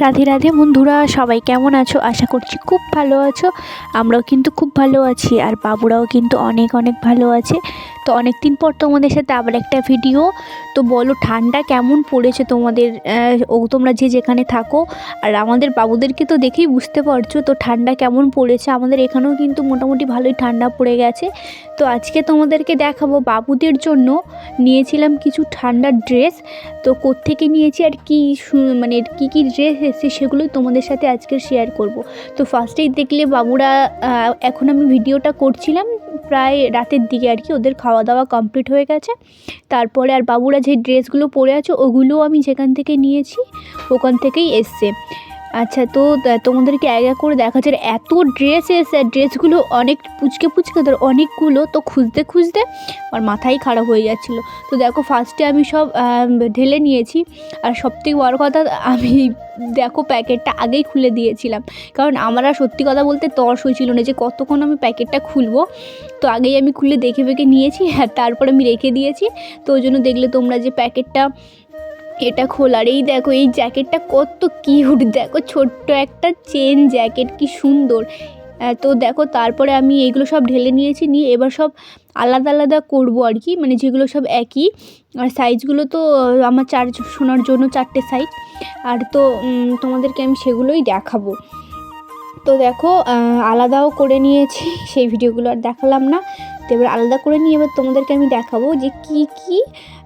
রাধে রাধে। বন্ধুরা, সবাই কেমন আছো? আশা করছি খুব ভালো আছো। আমরাও কিন্তু খুব ভালো আছি। আর বাবুরাও কিন্তু অনেক অনেক ভালো আছে। তো অনেক দিন পর তোমাদের সাথে আবার একটা ভিডিও তো বলো, ঠান্ডা কেমন পড়েছে তোমাদের? ও তোমরা যে যেখানে থাকো, আর আমাদের বাবুদেরকে তো দেখেই বুঝতে পারছ। তো ঠান্ডা কেমন পড়েছে? আমাদের এখানেও কিন্তু মোটামুটি ভালোই ঠান্ডা পড়ে গেছে। তো আজকে তোমাদেরকে দেখাবো বাবুদের জন্য। নিয়েছিলাম কিছু ঠান্ডার ড্রেস তো কোত্থেকে নিয়েছি আর কি মানে কী কী ড্রেস এসেছে সেগুলোই তোমাদের সাথে আজকে শেয়ার করব। তো ফার্স্টেই দেখলে বাবুরা এখন আমি ভিডিওটা করছিলাম। প্রায় রাতের দিকে আর কি ওদের খাওয়া দাওয়া কমপ্লিট হয়ে গেছে। তারপরে আর বাবুরা যে ড্রেসগুলো পরে আছে ওগুলোও আমি যেখান থেকে নিয়েছি, ওখান থেকেই এসছে। আচ্ছা তো তোমাদেরকে এক এক করে দেখাচ্ছে। আর এত ড্রেস এসে ড্রেসগুলো অনেক পুচকে পুচকে, ধর, অনেকগুলো, তো খুঁজতে খুঁজতে আমার মাথাই খারাপ হয়ে যাচ্ছিল। তো দেখো ফার্স্টে আমি সব ঢেলে নিয়েছি। আর সবথেকে বড় কথা, আমি, দেখো, প্যাকেটটা আগেই খুলে দিয়েছিলাম। কারণ আমার আর সত্যি কথা বলতে তর্স হয়েছিল না যে কতক্ষণ আমি প্যাকেটটা খুলবো। তো আগেই আমি খুলে দেখে বেঁকে নিয়েছি আর তারপর আমি রেখে দিয়েছি। তো ওই জন্য দেখলে তোমরা যে প্যাকেটটা এটা খোলার এই দেখো, এই জ্যাকেটটা কত কিউট। দেখো, ছোট্ট একটা চেন জ্যাকেট, কি সুন্দর। তো দেখো, তারপরে আমি এইগুলো সব ঢেলে নিয়েছি, নিয়ে এবার সব আলাদা আলাদা করব আর কি। মানে যেগুলো সব একই। আর সাইজগুলো তো আমার চার শোনার জন্য চারটে সাইজ আর তো তোমাদেরকে আমি সেগুলোই দেখাবো। তো দেখো আলাদাও করে নিয়েছি, সেই ভিডিওগুলো আর দেখালাম না। তো এবার আলাদা করে নিয়ে এবার তোমাদেরকে আমি দেখাবো যে কি কি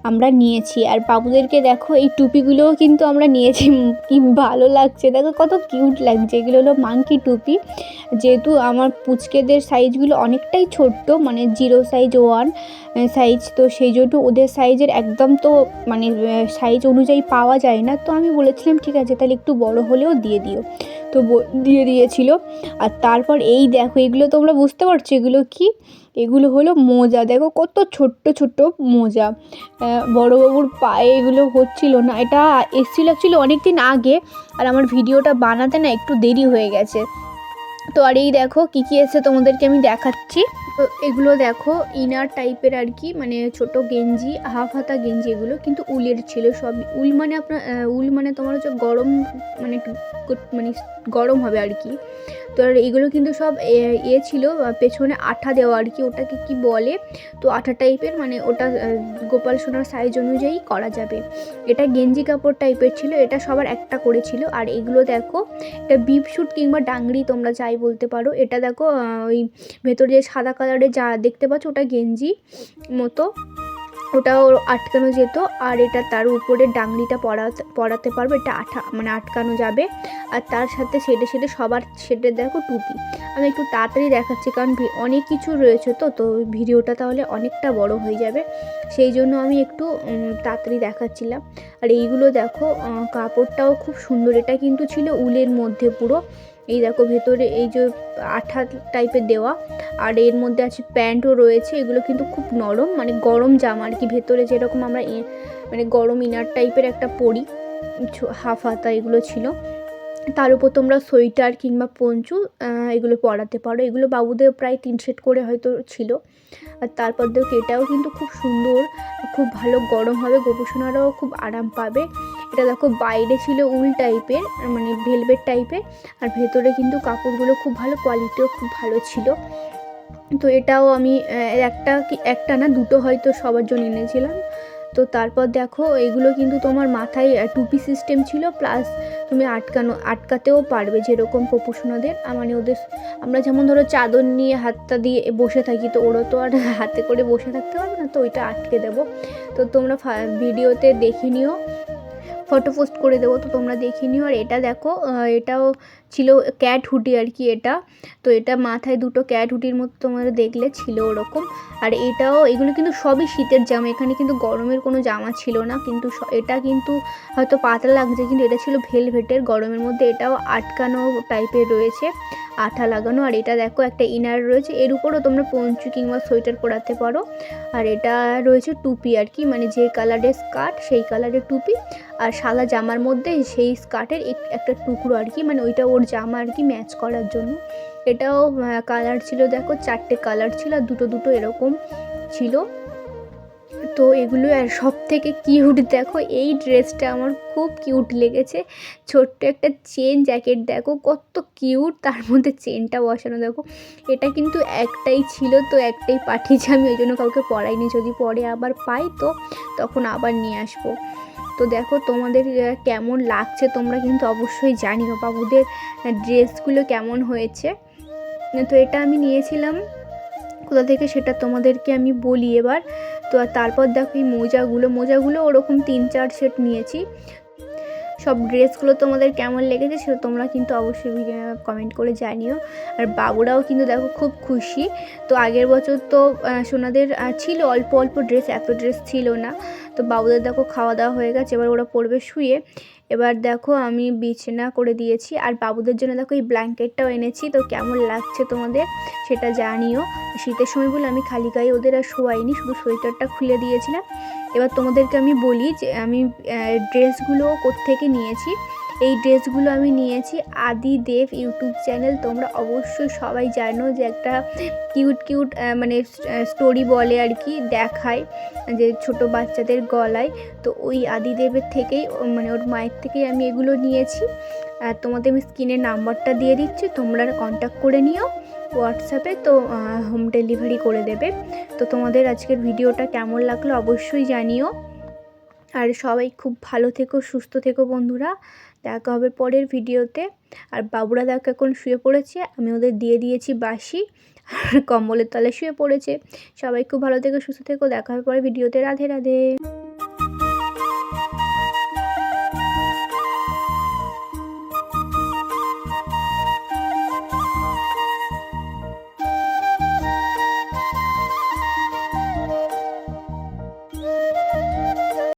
আমরা নিয়েছি। আর বাবুদেরকে দেখো, এই টুপিগুলোও কিন্তু আমরা নিয়েছি। কি ভালো লাগছে। দেখো কত কিউট লাগছে। এগুলো হলো মাংকি টুপি। যেহেতু আমার পুচকেদের সাইজগুলো অনেকটাই ছোট্ট মানে জিরো সাইজ ওয়ান সাইজ, তো সেই জন্য ওদের সাইজের একদম তো মানে সাইজ অনুযায়ী পাওয়া যায় না। তো আমি বলেছিলাম, ঠিক আছে, তাহলে একটু বড় হলেও দিয়ে দিও। তো দিয়ে দিয়েছিল। আর তারপর এই দেখো, এগুলো তোমরা বুঝতে পারছ? এগুলো কি? এগুলো হলো মোজা। দেখো কত ছোট্ট ছোট্ট মোজা। বড়বাবুর পায়ে এগুলো হচ্ছিল না। এটা এসেছিল অ্যাকচুয়ালি অনেক দিন আগে আর আমার ভিডিওটা বানাতে না একটু দেরি হয়ে গেছে। তো আর এই দেখো কী কী এসে তোমাদেরকে আমি দেখাচ্ছি। তো এগুলো দেখো ইনার টাইপের আর কি মানে ছোট গেঞ্জি, হাফ হাতা গেঞ্জি এগুলো, কিন্তু উলের ছিল সব। উল মানে আপনার উল মানে তোমার হচ্ছে গরম মানে মানে গরম হবে আর কি। তো আর এগুলো কিন্তু সব ইয়ে ছিল পেছনে আঠা দেওয়া আর কি, ওটাকে কি বলে? তো আঠা টাইপের মানে ওটা গোপাল সোনার সাইজ অনুযায়ী করা যাবে। এটা গেঞ্জি কাপড় টাইপের ছিল, এটা সবার একটা করেছিল। আর এগুলো দেখো, এটা বিপ শুট কিংবা ডাংরি তোমরা যাই বলতে পারো। এটা দেখো ওই ভেতরে যে সাদা কালারের যা দেখতে পাচ্ছ, ওটা গেঞ্জি মতো। ওটাও আটকানো যেত আর এটা তার উপরে ডাংরিটা পরাতে পরাতে পারবে, এটা আঠা মানে আটকানো যাবে। আর তার সাথে সেটে সেটে সবার সেটে দেখো টুপি। আমি একটু তাড়াতাড়ি দেখাচ্ছি কারণ অনেক কিছু রয়েছে তো তো ভিডিওটা তাহলে অনেকটা বড় হয়ে যাবে। সেই জন্য আমি একটু তাড়াতাড়ি দেখাচ্ছিলাম। আর এইগুলো দেখো কাপড়টাও খুব সুন্দর। এটা কিন্তু ছিল উলের মধ্যে পুরো। এই দেখো ভেতরে এই যে আঠা টাইপের দেওয়া, আর এর মধ্যে আছে প্যান্টও রয়েছে, এগুলো কিন্তু খুব নরম মানে গরম জামা আর কি। ভেতরে যেরকম আমরা মানে গরম ইনার টাইপের একটা পরি হাফ হাতা এগুলো ছিল। তার উপর তোমরা সোয়েটার কিংবা পঞ্চু এগুলো পরাতে পারো। এগুলো বাবুদের প্রায় তিন সেট করে হয়তো ছিল। আর তারপর দেখো এটাও কিন্তু খুব সুন্দর, খুব ভালো গরম হবে, গোপসোনারাও খুব আরাম পাবে। এটা দেখো বাইরে ছিল উল টাইপের মানে ভেলভেট টাইপের, আর ভেতরে কিন্তু কাপড়গুলো খুব ভালো কোয়ালিটিও খুব ভালো ছিল। তো এটাও আমি একটা কি, একটা না দুটো হয়তো সবার জন্য এনেছিলাম। তো তারপর দেখো এগুলো কিন্তু তোমার মাথায় টুপি সিস্টেম ছিল প্লাস তুমি আটকানো, আটকাতেও পারবে যেরকম প্রপোশনাদের। মানে ওদের, আমরা যেমন ধরো চাদর নিয়ে হাতটা দিয়ে বসে থাকি, তো ওরা তো আর হাতে করে বসে থাকতে পারবে না, তো ওইটা আটকে দেবো। তো তোমরা ভিডিওতে দেখে নিও। ফটো পোস্ট করে দেবো, তো তোমরা দেখে নিও। আর এটা দেখো এটাও ছিল ক্যাট হুডি আর কি এটা। তো এটা মাথায় দুটো ক্যাট হুডির মতো তোমরা দেখলে ছিল ওরকম। আর এটাও, এগুলো কিন্তু সবই শীতের জামা, এখানে কিন্তু গরমের কোনো জামা ছিল না। কিন্তু এটা কিন্তু হয়তো পাতলা লাগছে, কিন্তু এটা ছিল ভেলভেটের গরমের মধ্যে এটাও আটকানো টাইপের রয়েছে। আঠা লাগানো। আর এটা দেখো, একটা ইনার রয়েছে। এর উপরও তোমরা পঞ্চু কিংবা সোয়েটার পরাতে পারো। আর এটা রয়েছে টুপি আর কি। মানে যে কালারের স্কার্ট সেই কালারের টুপি। আর সাদা জামার মধ্যে সেই স্কার্টের এক- একটা টুকরো আর কি। মানে ওইটা ওর জামা আর কি ম্যাচ করার জন্য। এটাও কালার ছিল, দেখো, চারটে কালার ছিল। আর দুটো দুটো এরকম ছিল। তো এগুলো আর সব থেকে কিউট দেখো এই ড্রেসটা আমার খুব কিউট লেগেছে। ছোট্ট একটা চেন জ্যাকেট দেখো কত কিউট তার মধ্যে চেনটা বসানো, দেখো। এটা কিন্তু একটাই ছিল, তো একটাই পাঠিয়েছি আমি, ওই জন্য কাউকে পরাইনি। যদি পরে আবার পাই তো তখন আবার নিয়ে আসব। তো দেখো তোমাদের কেমন লাগছে তোমরা কিন্তু অবশ্যই জানিও বাবুদের ড্রেসগুলো কেমন হয়েছে। তো এটা আমি নিয়েছিলাম, কোথা থেকে সেটা তোমাদেরকে আমি বলি এবার। তো আর তারপর দেখো এই মোজাগুলো মোজাগুলো ওরকম তিন চার সেট নিয়েছি। সব ড্রেসগুলো তোমাদের কেমন লেগেছে সেটা তোমরা কিন্তু অবশ্যই ভিডিও কমেন্ট করে জানিও। আর বাবুরাও কিন্তু দেখো খুব খুশি। তো আগের বছর তো সোনাদের ছিল অল্প অল্প ড্রেস, এত ড্রেস ছিল না। তো বাবুদের দেখো খাওয়া দাওয়া হয়ে গেছে, এবার ওরা পড়বে শুয়ে। এবার দেখো আমি বিছানা করে দিয়েছি। আর বাবুদের জন্য দেখো এই ব্ল্যাঙ্কেটটাও এনেছি। তো কেমন লাগছে তোমাদের সেটা জানিও। শীতের সময় বলে আমি খালি গায়ে ওদের আর শোয়াইনি, শুধু সোয়েটারটা খুলে দিয়েছিলাম। এবার তোমাদেরকে আমি বলি যে আমি ড্রেসগুলো কোত্থেকে নিয়েছি। এই ড্রেসগুলো আমি নিয়েছি আদি দেব ইউটিউব চ্যানেল, তোমরা অবশ্যই সবাই জানো যে একটা কিউট কিউট মানে স্টোরি বলে আর কি, দেখায় যে ছোট বাচ্চাদের গলায়। তো ওই আদিদেবের থেকেই মানে ওর মায়ের থেকেই আমি এগুলো নিয়েছি। আর তোমাদের আমি স্ক্রিনের নাম্বারটা দিয়ে দিচ্ছি, তোমরা কন্ট্যাক্ট করে নিও। হোয়াটসঅ্যাপে তো হোম ডেলিভারি করে দেবে। তো তোমাদের আজকের ভিডিওটা কেমন লাগল অবশ্যই জানিও। আর সবাই খুব ভালো থেকো, সুস্থ থেকো বন্ধুরা। দেখা হবে পরের ভিডিওতে। আর বাবুরা দেখো এখন শুয়ে পড়েছে, আমি ওদের দিয়ে দিয়েছি বাসি, আর কম্বলের তলে শুয়ে পড়েছে। সবাই খুব ভালো থেকো, সুস্থ থেকো, দেখা হবে পরে ভিডিওতে। রাধে রাধে।